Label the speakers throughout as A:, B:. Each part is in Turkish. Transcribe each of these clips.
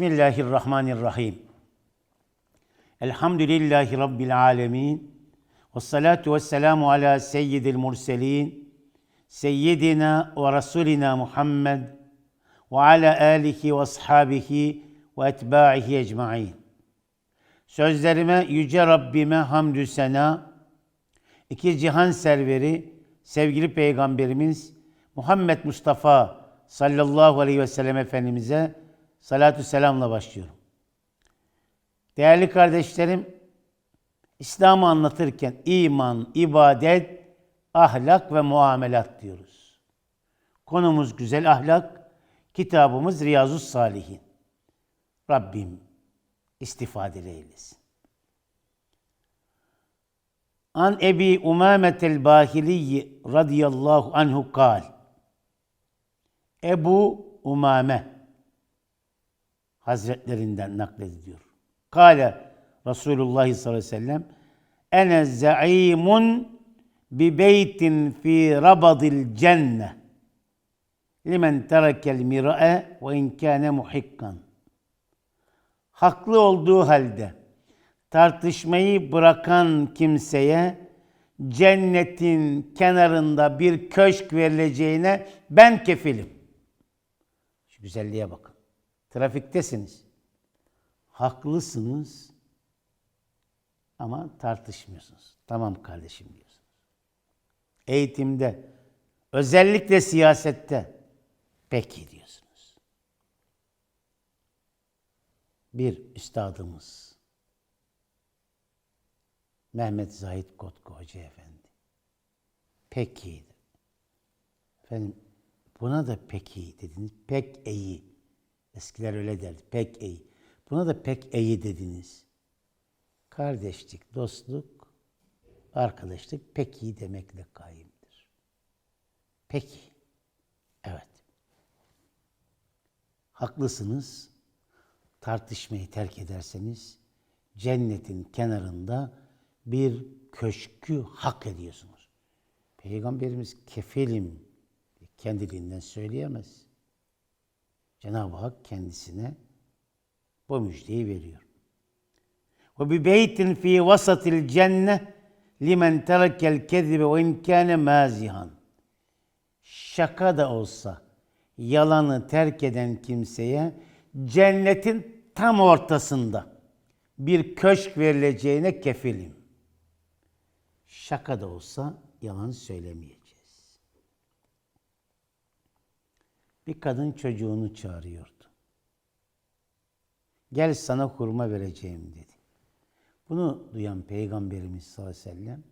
A: Bismillahirrahmanirrahim. Elhamdülillahi Rabbil alemin. Ve salatu ve selamu ala seyyidil murselin. Seyyidina ve Resulina Muhammed. Ve ala alihi ve ashabihi ve etba'ihi ecma'in. Sözlerime yüce Rabbime hamdü sena, iki cihan serveri, sevgili Peygamberimiz Muhammed Mustafa sallallahu aleyhi ve sellem Efendimiz'e salatü selamla başlıyorum. Değerli kardeşlerim, İslam'ı anlatırken iman, ibadet, ahlak ve muamelat diyoruz. Konumuz güzel ahlak, kitabımız Riyazu Salihin. Rabbim istifade eylesin. An Ebi Umametel Bahili radıyallahu anhu kal. Ebu Umame Hazretlerinden naklediyor. Kale Resulullah sallallahu aleyhi ve sellem Ene zaimun bi beytin fi rabadil cenne limen terekel mira'e ve in kâne muhikkan. Haklı olduğu halde tartışmayı bırakan kimseye cennetin kenarında bir köşk verileceğine ben kefilim. Şu güzelliğe bakın. Trafiktesiniz. Haklısınız ama tartışmıyorsunuz. Tamam kardeşim diyorsunuz. Eğitimde, özellikle siyasette peki diyorsunuz. Bir üstadımız Mehmet Zahit Kotku Hoca Efendi. Peki. Efendim buna da peki dediniz. Pek iyi. Eskiler öyle derdi. Pek iyi. Buna da pek iyi dediniz. Kardeşlik, dostluk, arkadaşlık pek iyi demekle kaimdir. Peki. Evet. Haklısınız. Tartışmayı terk ederseniz cennetin kenarında bir köşkü hak ediyorsunuz. Peygamberimiz kefilim kendiliğinden söyleyemez. Cenab-ı Hak kendisine bu müjdeyi veriyor. Ve bi beytin fi vasatil cenne limen terekel kezibe ve in kâne mazihan. Şaka da olsa yalanı terk eden kimseye cennetin tam ortasında bir köşk verileceğine kefilim. Şaka da olsa yalan söylemeyeceğiz. Bir kadın çocuğunu çağırıyordu. Gel sana hurma vereceğim dedi. Bunu duyan Peygamberimiz sallallahu aleyhi ve sellem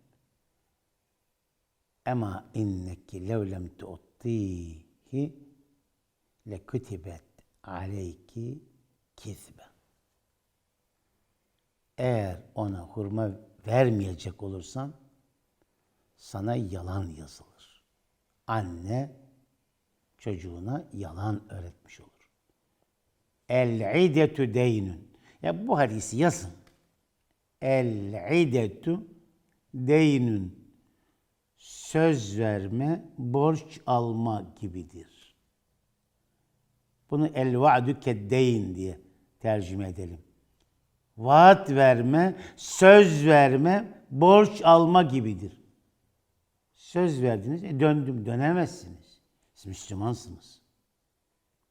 A: Ema inneki lev lem tu'tihi le kütibet aleyki kizbe. Eğer ona hurma vermeyecek olursan sana yalan yazılır. Anne çocuğuna yalan öğretmiş olur. El-idetu deynün. Ya bu hadisi yazın. El-idetu deynün. Söz verme, borç alma gibidir. Bunu el-va'du keddeyn diye tercüme edelim. Vaat verme, söz verme, borç alma gibidir. Söz verdiniz, e döndüm, dönemezsiniz. Siz Müslümansınız.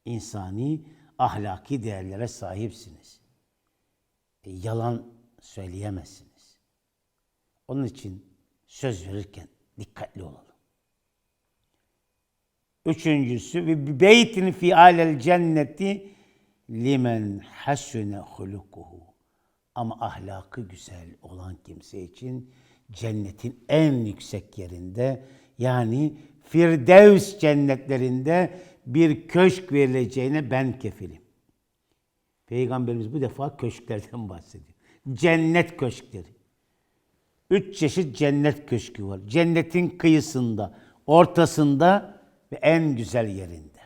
A: İnsani, ahlaki değerlere sahipsiniz. E, yalan söyleyemezsiniz. Onun için söz verirken dikkatli olalım. Üçüncüsü ve beytin fi alel cenneti limen hasune hulukuhu. Ama ahlakı güzel olan kimse için cennetin en yüksek yerinde yani Firdevs cennetlerinde bir köşk verileceğine ben kefilim. Peygamberimiz bu defa köşklerden bahsediyor. Cennet köşkleri. Üç çeşit cennet köşkü var. Cennetin kıyısında, ortasında ve en güzel yerinde.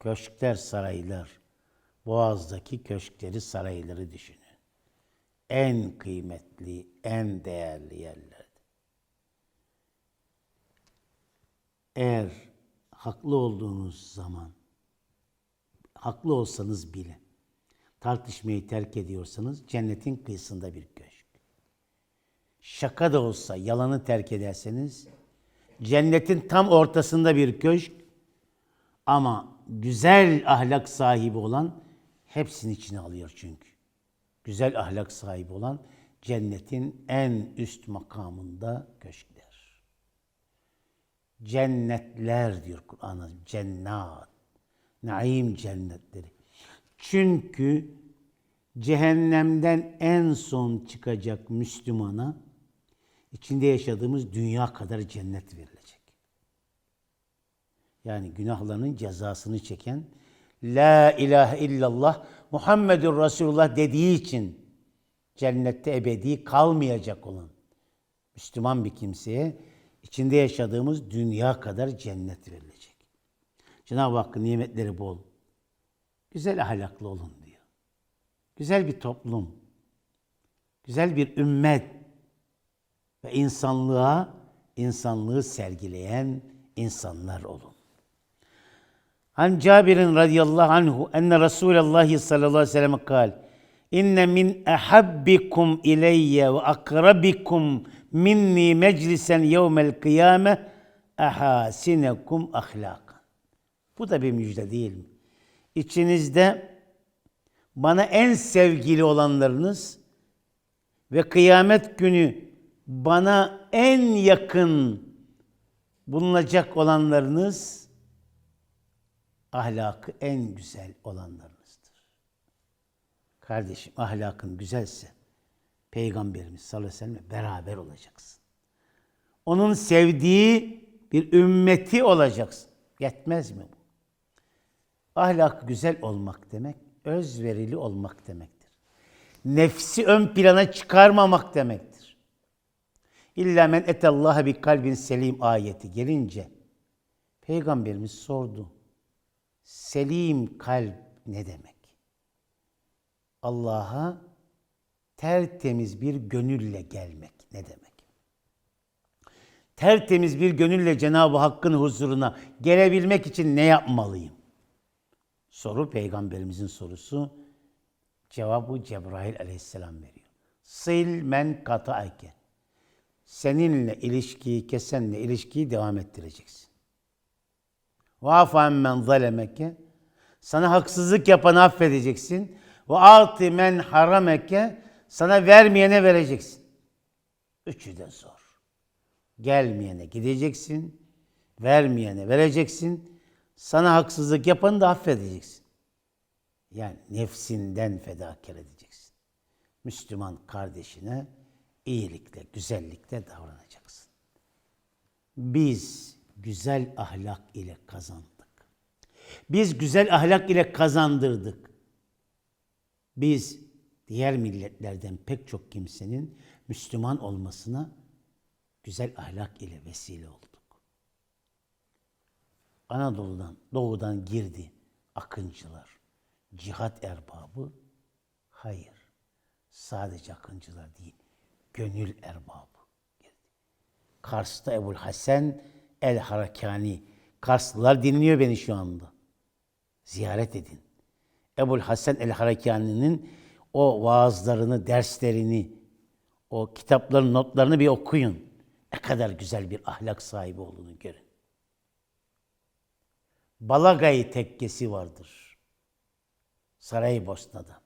A: Köşkler, saraylar. Boğaz'daki köşkleri, sarayları düşünün. En kıymetli, en değerli yerler. Eğer haklı olduğunuz zaman haklı olsanız bile tartışmayı terk ediyorsanız cennetin kıyısında bir köşk. Şaka da olsa yalanı terk ederseniz cennetin tam ortasında bir köşk ama güzel ahlak sahibi olan hepsini içine alıyor çünkü. Güzel ahlak sahibi olan cennetin en üst makamında köşkler. Cennetler diyor Kur'an'a. Cennat. Naim cennetleri. Çünkü cehennemden en son çıkacak Müslümana içinde yaşadığımız dünya kadar cennet verilecek. Yani günahlarının cezasını çeken La ilahe illallah Muhammedur Resulullah dediği için cennette ebedi kalmayacak olan Müslüman bir kimseye içinde yaşadığımız dünya kadar cennet verilecek. Cenab-ı Hakk'ın nimetleri bol. Güzel ahlaklı olun diyor. Güzel bir toplum. Güzel bir ümmet. Ve insanlığa, insanlığı sergileyen insanlar olun. An Cabir'in radıyallahu anhu enne Resulullah sallallahu aleyhi ve sellem kal İnne min ehabbikum ileyye ve akrabikum minni meclisen yevmel kıyame ehasinekum ahlakan. Bu da bir müjde değil mi? İçinizde bana en sevgili olanlarınız ve kıyamet günü bana en yakın bulunacak olanlarınız ahlakı en güzel olanlarınızdır. Kardeşim ahlakın güzelse Peygamberimiz sallallahu aleyhi ve sellemle beraber olacaksın. Onun sevdiği bir ümmeti olacaksın. Yetmez mi bu? Ahlak güzel olmak demek, özverili olmak demektir. Nefsi ön plana çıkarmamak demektir. İlla men etallaha bi kalbin selim ayeti gelince Peygamberimiz sordu. Selim kalp ne demek? Allah'a tertemiz bir gönülle gelmek ne demek? Tertemiz bir gönülle Cenab-ı Hakk'ın huzuruna gelebilmek için ne yapmalıyım? Soru peygamberimizin sorusu. Cevabı Cebrail aleyhisselam veriyor. Sil men kata'ake. Seninle ilişkiyi kesenle ilişkiyi devam ettireceksin. Vafa men zalemeke. Sana haksızlık yapanı affedeceksin. Ve ati men harameke. Sana vermeyene vereceksin. Üçü de zor. Gelmeyene gideceksin. Vermeyene vereceksin. Sana haksızlık yapanı da affedeceksin. Yani nefsinden fedakar edeceksin. Müslüman kardeşine iyilikle, güzellikle davranacaksın. Biz güzel ahlak ile kazandık. Biz güzel ahlak ile kazandırdık. Biz diğer milletlerden pek çok kimsenin Müslüman olmasına güzel ahlak ile vesile olduk. Anadolu'dan, doğudan girdi akıncılar. Cihat erbabı? Hayır. Sadece akıncılar değil. Gönül erbabı girdi. Kars'ta Ebul Hasan El Harakani. Karslılar dinliyor beni şu anda. Ziyaret edin. Ebul Hasan El Harakani'nin o vaazlarını, derslerini, o kitapların notlarını bir okuyun. Ne kadar güzel bir ahlak sahibi olduğunu görün. Balagay tekkesi vardır. Saraybosna'da.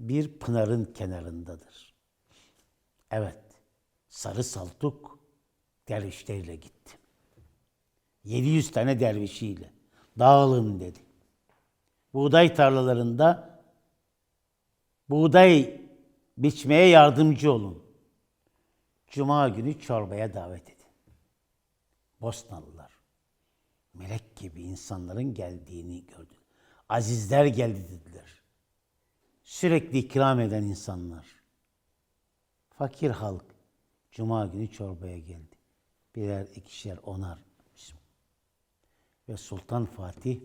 A: Bir pınarın kenarındadır. Evet, Sarı Saltuk dervişleriyle gitti. 700 tane dervişiyle. Dağılın dedi. Buğday tarlalarında buğday biçmeye yardımcı olun. Cuma günü çorbaya davet edin. Bosnalılar melek gibi insanların geldiğini gördü. Azizler geldi dediler. Sürekli ikram eden insanlar. Fakir halk cuma günü çorbaya geldi. Birer, ikişer, onar. Ve Sultan Fatih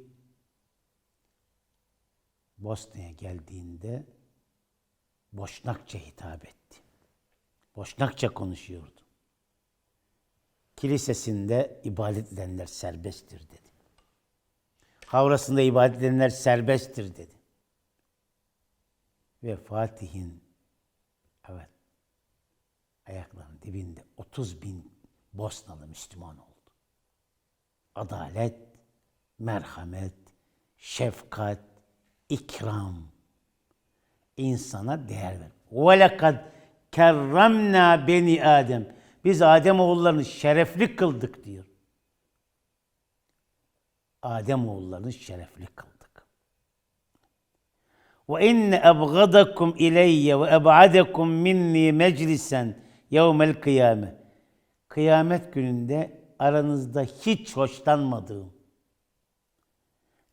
A: Bosna'ya geldiğinde Boşnakça hitap etti. Boşnakça konuşuyordu. Kilisesinde ibadet edenler serbesttir dedi. Havrasında ibadet edenler serbesttir dedi. Ve Fatih'in evet ayaklarının dibinde 30 bin Bosnalı Müslüman oldu. Adalet, merhamet, şefkat, ikram, insana değer ver. وَلَقَدْ kerramna beni Adem. Biz Adem oğullarını şerefli kıldık diyor. Adem oğullarını şerefli kıldık. Ve inne ebgadakum ileyye ve eb'adakum minni meclisen yevmel kıyame. Kıyamet gününde aranızda hiç hoşlanmadığım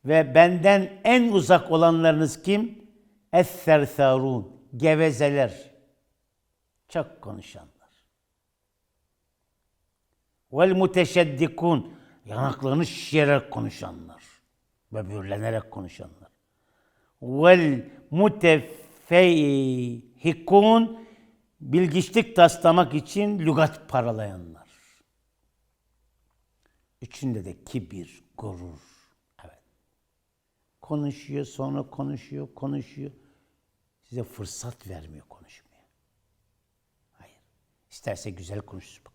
A: ve benden en uzak olanlarınız kim? Es-sersarun, gevezeler, çok konuşanlar. Vel muteşeddikun, yanaklarını şişirerek konuşanlar, böbürlenerek konuşanlar. Vel mutefeyhikun, bilgiçlik taslamak için lügat paralayanlar. Üçünde de kibir, gurur. Evet. Konuşuyor, sonra konuşuyor, konuşuyor. Size fırsat vermiyor konuşmaya. Hayır. İsterse güzel konuşsun. Bak,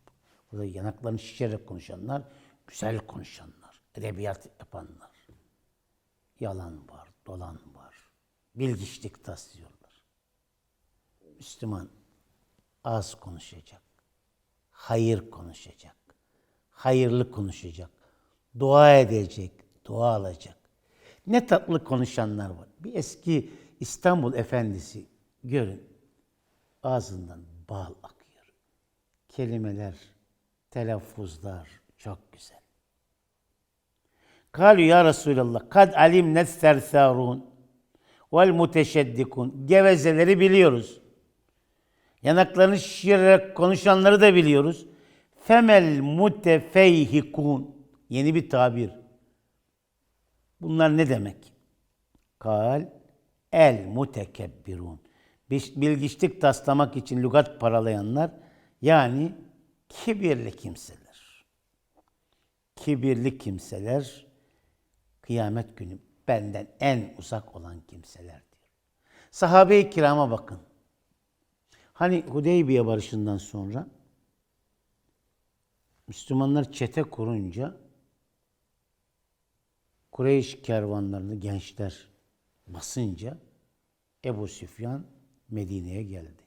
A: Burada yanaklarını şişirerek konuşanlar, güzel konuşanlar, edebiyat yapanlar. Yalan var, dolan var. Bilgiçlik taslıyorlar. Müslüman az konuşacak. Hayır konuşacak. Hayırlı konuşacak. Dua edecek, dua alacak. Ne tatlı konuşanlar var. Bir eski İstanbul efendisi görün. Ağzından bal akıyor. Kelimeler, telaffuzlar çok güzel. Kalu ya Resulallah kad alimne sersarun vel muteşeddikun. Gevezeleri biliyoruz. Yanaklarını şişirerek konuşanları da biliyoruz. Femel mutefeyhikun. Yeni bir tabir. Bunlar ne demek? Kal el mutekebbirun. Bilgiçlik taslamak için lügat paralayanlar yani kibirli kimseler. Kibirli kimseler kıyamet günü benden en uzak olan kimseler diyor. Sahabe-i kirama bakın. Hani Hudeybiye barışından sonra Müslümanlar çete kurunca Kureyş kervanlarını gençler basınca Ebu Süfyan Medine'ye geldi.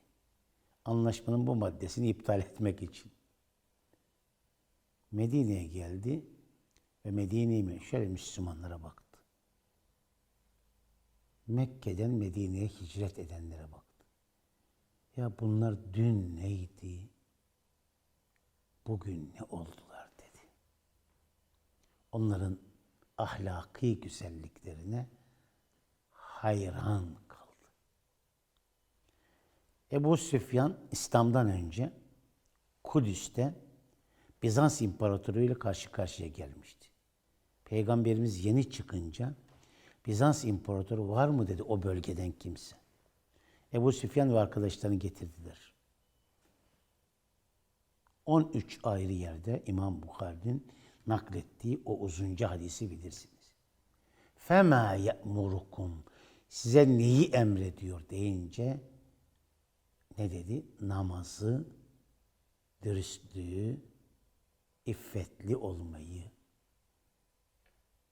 A: Anlaşmanın bu maddesini iptal etmek için. Medine'ye geldi ve Medine'ye şöyle Müslümanlara baktı. Mekke'den Medine'ye hicret edenlere baktı. Ya bunlar dün neydi? Bugün ne oldular dedi. Onların ahlaki güzelliklerine hayran. Ebu Süfyan İslam'dan önce Kudüs'te Bizans İmparatoru ile karşı karşıya gelmişti. Peygamberimiz yeni çıkınca Bizans İmparatoru var mı dedi o bölgeden kimse. Ebu Süfyan ve arkadaşlarını getirdiler. 13 ayrı yerde İmam Bukhari'nin naklettiği o uzunca hadisi bilirsiniz. Fema ye'murukum size neyi emrediyor deyince ne dedi? Namazı, dürüstlüğü, iffetli olmayı,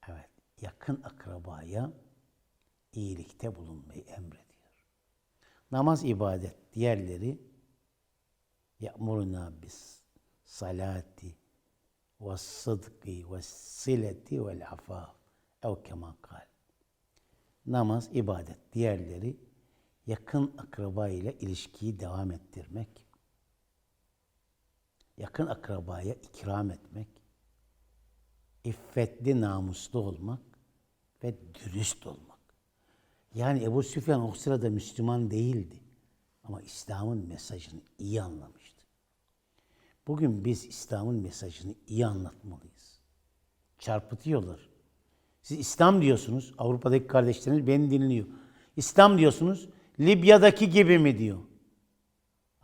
A: evet, yakın akrabaya iyilikte bulunmayı emrediyor. Namaz ibadet, diğerleri ya'muruna bis salati ve sıdkı ve sileti ve afaf ev keman kal. Namaz, ibadet, diğerleri yakın akraba ile ilişkiyi devam ettirmek, yakın akrabaya ikram etmek, iffetli, namuslu olmak ve dürüst olmak. Yani Ebu Süfyan o sırada Müslüman değildi. Ama İslam'ın mesajını iyi anlamıştı. Bugün biz İslam'ın mesajını iyi anlatmalıyız. Çarpıtıyorlar. Siz İslam diyorsunuz, Avrupa'daki kardeşleriniz beni dinliyor. İslam diyorsunuz, Libya'daki gibi mi diyor.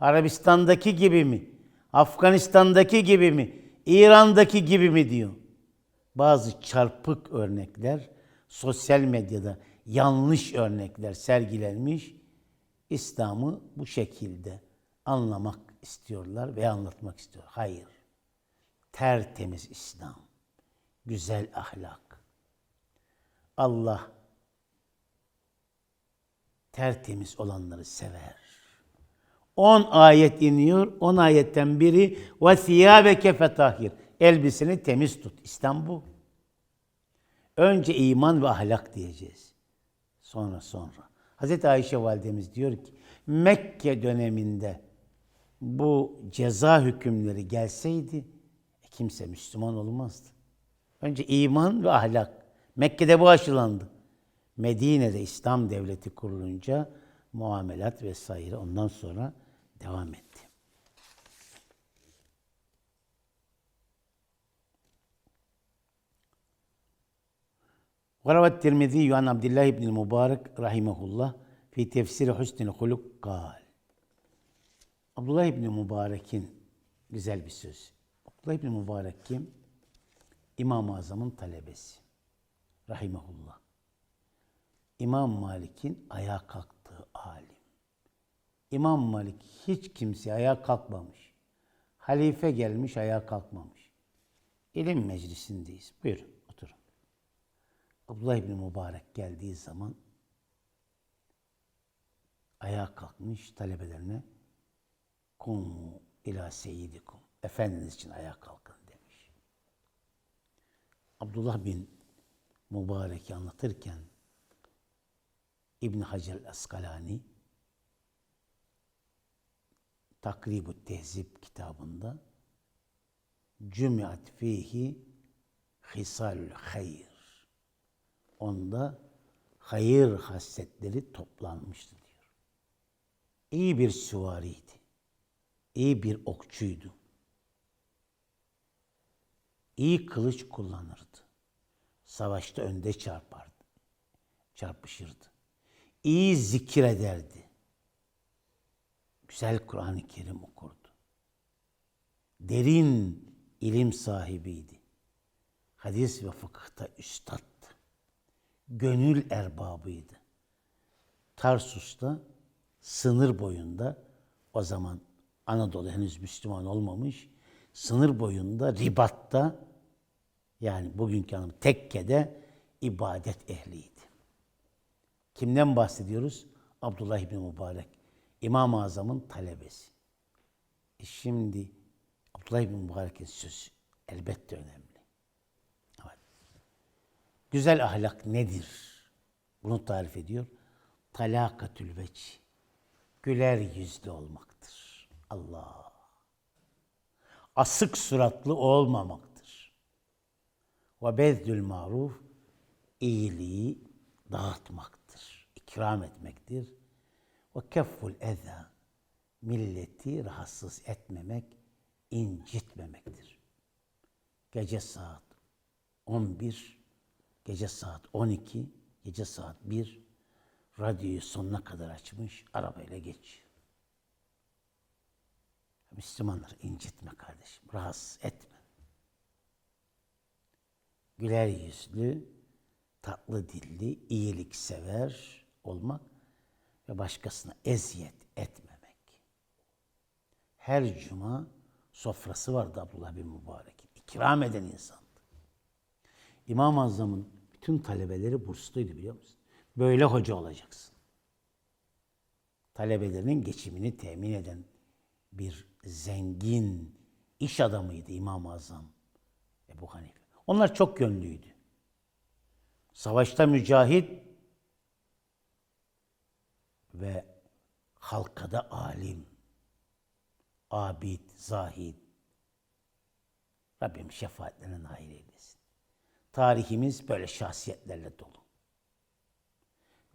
A: Arabistan'daki gibi mi? Afganistan'daki gibi mi? İran'daki gibi mi diyor. Bazı çarpık örnekler, sosyal medyada yanlış örnekler sergilenmiş. İslam'ı bu şekilde anlamak istiyorlar ve anlatmak istiyor. Hayır. Tertemiz İslam. Güzel ahlak. Allah tertemiz olanları sever. 10 ayet iniyor. 10 ayetten biri ve thiyâbeke fetahhir. Elbiseni temiz tut. İslam bu. Önce iman ve ahlak diyeceğiz. Sonra sonra. Hazreti Ayşe validemiz diyor ki Mekke döneminde bu ceza hükümleri gelseydi kimse Müslüman olmazdı. Önce iman ve ahlak. Mekke'de bu aşılandı. Medine'de İslam devleti kurulunca muamelat vesaire ondan sonra devam etti. وروى الترمذي عن عبد الله بن المبارك رحمه الله في تفسير حسن الخلق قال Abdullah İbni Mübarek'in güzel bir söz. Abdullah İbni Mübarek kim? İmam-ı Azam'ın talebesi. Rahimahullah. İmam Malik'in ayağa kalktığı alim. İmam Malik hiç kimse ayağa kalkmamış. Halife gelmiş ayağa kalkmamış. İlim meclisindeyiz. Buyurun oturun. Abdullah İbni Mübarek geldiği zaman ayağa kalkmış talebelerine kumu ila seyyidikum. Efendiniz için ayağa kalkın demiş. Abdullah bin Mübarek'i anlatırken İbn Hacer el-Askalani Takrib-ü Tehzib kitabında Cümiat fihi hisalül hayır. Onda hayır hasletleri toplanmıştı diyor. İyi bir süvariydi. İyi bir okçuydu. İyi kılıç kullanırdı. Savaşta önde çarpardı. Çarpışırdı. İyi zikir ederdi. Güzel Kur'an-ı Kerim okurdu. Derin ilim sahibiydi. Hadis ve fıkıhta üstattı. Gönül erbabıydı. Tarsus'ta sınır boyunda o zaman Anadolu henüz Müslüman olmamış. Sınır boyunda ribatta yani bugünkü anlam tekkede ibadet ehliydi. Kimden bahsediyoruz? Abdullah İbni Mübarek. İmam-ı Azam'ın talebesi. E şimdi Abdullah İbni Mübarek'in sözü elbette önemli. Evet. Güzel ahlak nedir? Bunu tarif ediyor. Talakatül veç. Güler yüzlü olmaktır. Allah. Asık suratlı olmamaktır. Ve bezdül maruf iyiliği dağıtmaktır. İkram etmektir. Ve kefful eza milleti rahatsız etmemek, incitmemektir. Gece saat 11, gece saat 12, gece saat 1 radyoyu sonuna kadar açmış, arabayla geçiyor. Müslümanları incitme kardeşim, rahatsız etme. Güler yüzlü, tatlı dilli, iyilik sever olmak ve başkasına eziyet etmemek. Her cuma sofrası vardı Abdullah bin Mübarek'in. İkram eden insandı. İmam-ı Azam'ın bütün talebeleri bursluydu biliyor musun? Böyle hoca olacaksın. Talebelerinin geçimini temin eden bir zengin iş adamıydı İmam-ı Azam Ebu Hanife. Onlar çok gönlüydü. Savaşta mücahit ve halkada alim, abid, zahid. Rabbim şefaatlerine nail eylesin. Tarihimiz böyle şahsiyetlerle dolu.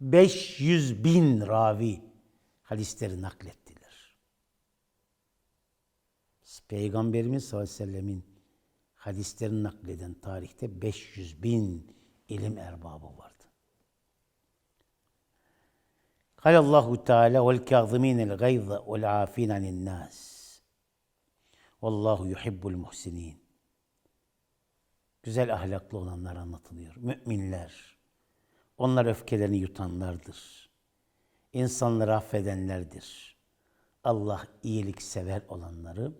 A: 500 bin ravi hadisleri naklettiler. Peygamberimiz sallallahu aleyhi ve sellemin hadislerini nakleden tarihte 500 bin ilim erbabı vardı. قال الله تعالى والكاظمين الغيظ والعافين عن الناس والله يحب المحسنين Güzel ahlaklı olanlar anlatılıyor. Müminler, Onlar öfkelerini yutanlardır. İnsanları affedenlerdir. Allah iyilik sever olanları,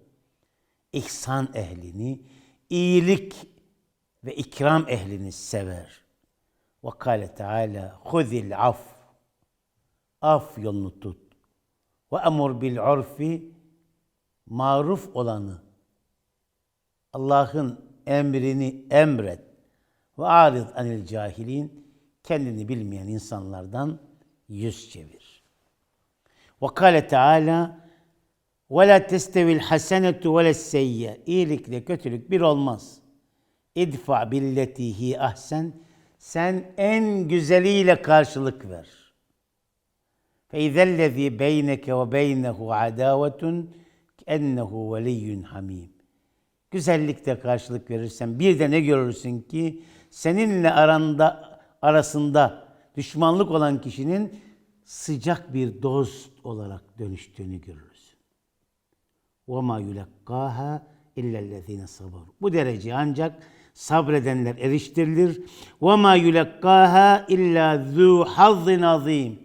A: ihsan ehlini, iyilik ve ikram ehlini sever. Ve kâle Teala, huzil af. Af yolunu tut. Ve emur bil urfi, maruf olanı, Allah'ın emrini emret. Ve arid anil cahilin, kendini bilmeyen insanlardan yüz çevir. Ve kâle Teala, ve la testevi'l hasenetu ve seyye. İyilikle kötülük bir olmaz. İdfa billetihi ahsen. Sen en güzeliyle karşılık ver. فَاِذَا الَّذ۪ي بَيْنَكَ وَبَيْنَهُ عَدَاوَةٌ كَأَنَّهُ وَلِيٌّ hamim. Güzellikle karşılık verirsen bir de ne görürsün ki seninle aranda arasında düşmanlık olan kişinin sıcak bir dost olarak dönüştüğünü görürsün. وَمَا يُلَقَّاهَا اِلَّا الَّذ۪ينَ صَبَرُوا Bu derece ancak sabredenler eriştirilir. وَمَا يُلَقَّاهَا اِلَّا ذُو حَظٍ azim.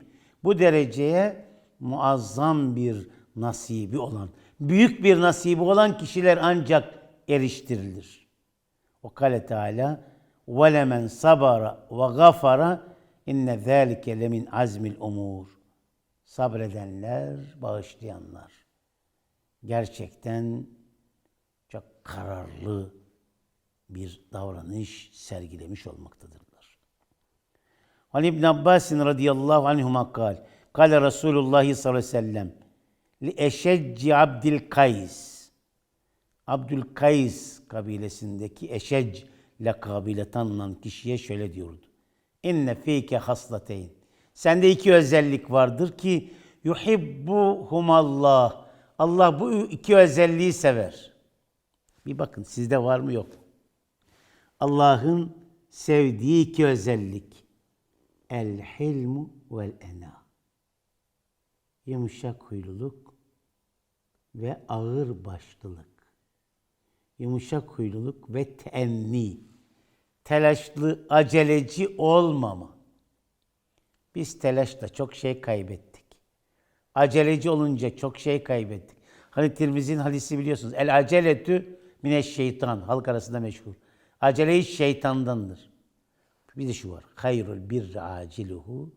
A: Bu dereceye muazzam bir nasibi olan, büyük bir nasibi olan kişiler ancak eriştirilir. O kale Teala وَلَمَنْ sabara ve gafara inne zâlike lemin azmil umur. Sabredenler, bağışlayanlar gerçekten çok kararlı bir davranış sergilemiş olmaktadırlar. Ali İbn Abbas radıyallahu anhuma kal. Kale Resulullah sallallahu aleyhi ve sellem li eşecci Abdül Kays. Abdül Kays kabilesindeki Eşec lakabıyla tanınan kişiye şöyle diyordu. İnne fîke haslateyn. Sende iki özellik vardır ki yuhibbuhumallah. Allah bu iki özelliği sever. Bir bakın sizde var mı yok? Allah'ın sevdiği iki özellik. El hilmu vel ena. Yumuşak huyluluk ve ağır başlılık. Yumuşak huyluluk ve teenni. Telaşlı, aceleci olmama. Biz telaşla çok şey kaybettik. Aceleci olunca çok şey kaybettik. Hani Tirmizi'nin hadisi biliyorsunuz. El aceletü mineş şeytan. Halk arasında meşhur. Acele iş şeytandandır. Bir de şu var. Hayrul bir aciluhu.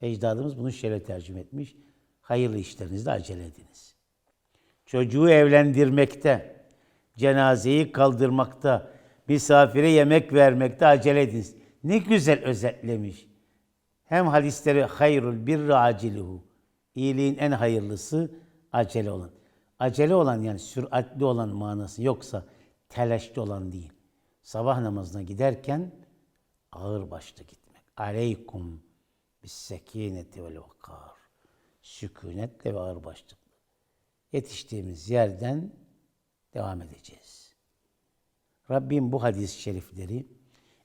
A: Ecdadımız bunu şöyle tercüme etmiş. Hayırlı işlerinizde acele ediniz. Çocuğu evlendirmekte, cenazeyi kaldırmakta, misafire yemek vermekte acele ediniz. Ne güzel özetlemiş. Hem hadisleri hayrul bir aciluhu. İyiliğin en hayırlısı acele olan. Acele olan yani süratli olan manası yoksa telaşlı olan değil sabah namazına giderken ağır başlı gitmek. Aleykum bis sekineti vel vakar. Sükunetle ve ağır başlıklı. Yetiştiğimiz yerden devam edeceğiz. Rabbim bu hadis-i şerifleri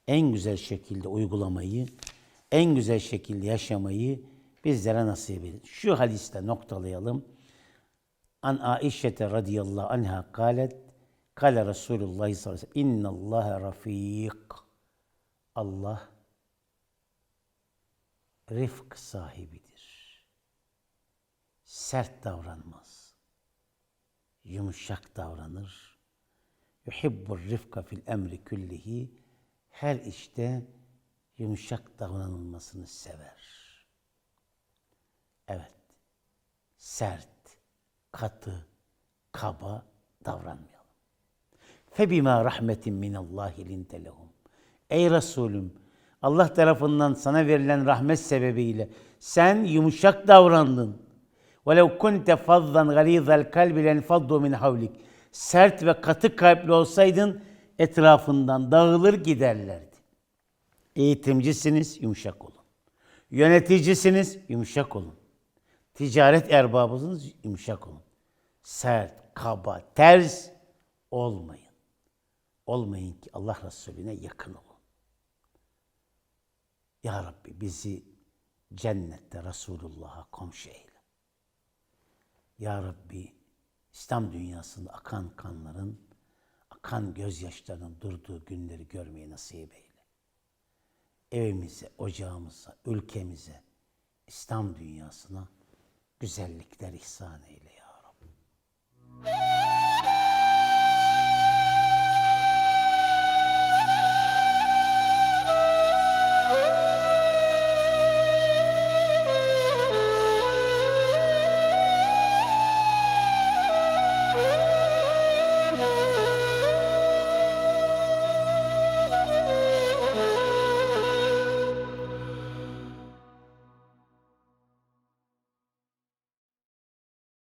A: en güzel şekilde uygulamayı, en güzel şekilde yaşamayı bizlere nasip edin. Şu hadiste noktalayalım. An Aişete radıyallahu anha kalet Kale Resulullah sallallahu aleyhi ve sellem İnna Allahe rafik. Allah rifk sahibidir. Sert davranmaz. Yumuşak davranır. Yuhibbur rifka fil emri küllihi. Her işte yumuşak davranılmasını sever. Evet. Sert, katı, kaba davranmıyor. Febima rahmetin minallahi linte lehum. Ey Resulüm Allah tarafından sana verilen rahmet sebebiyle sen yumuşak davrandın. وَلَوْ كُنْتَ فَضَّنْ غَلِيظَ الْكَلْبِ لَنْفَضُّوا مِنْ حَوْلِكَ Sert ve katı kalpli olsaydın etrafından dağılır giderlerdi. Eğitimcisiniz, yumuşak olun. Yöneticisiniz, yumuşak olun. Ticaret erbabısınız, yumuşak olun. Sert, kaba, ters olmayın. Olmayın ki Allah Resulüne yakın olun. Ya Rabbi bizi cennette Resulullah'a komşu eyle. Ya Rabbi İslam dünyasında akan kanların, akan gözyaşlarının durduğu günleri görmeyi nasip eyle. evimize, ocağımıza, ülkemize, İslam dünyasına güzellikler ihsan eyle ya